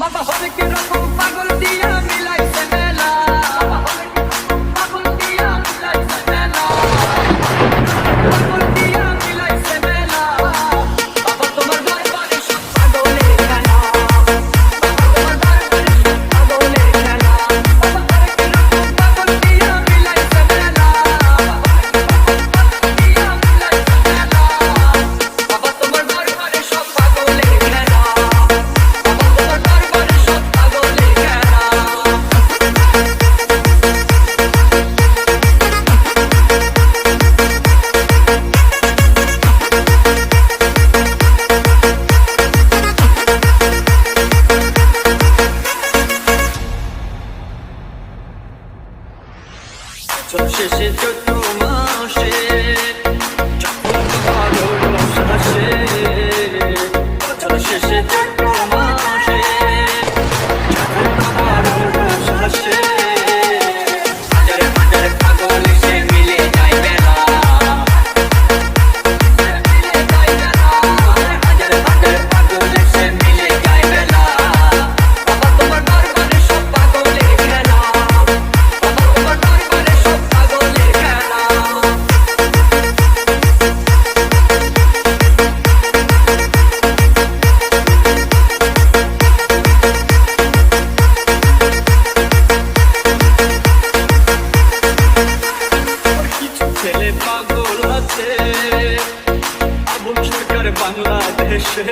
বাবা হরে কে রকম পাগল দিয়া মিলাইছে মেলা। বছর শেষে চৈত্র মাসে আমার বাংলাদেশে।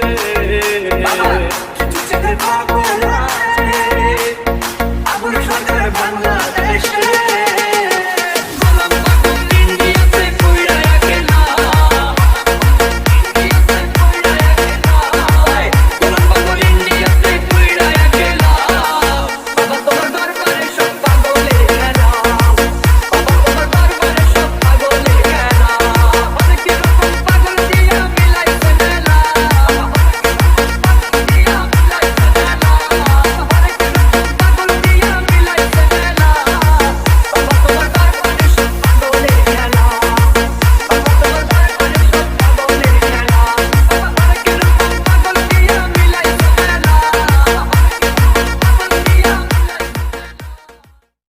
আমার সরকার বাংলাদেশ।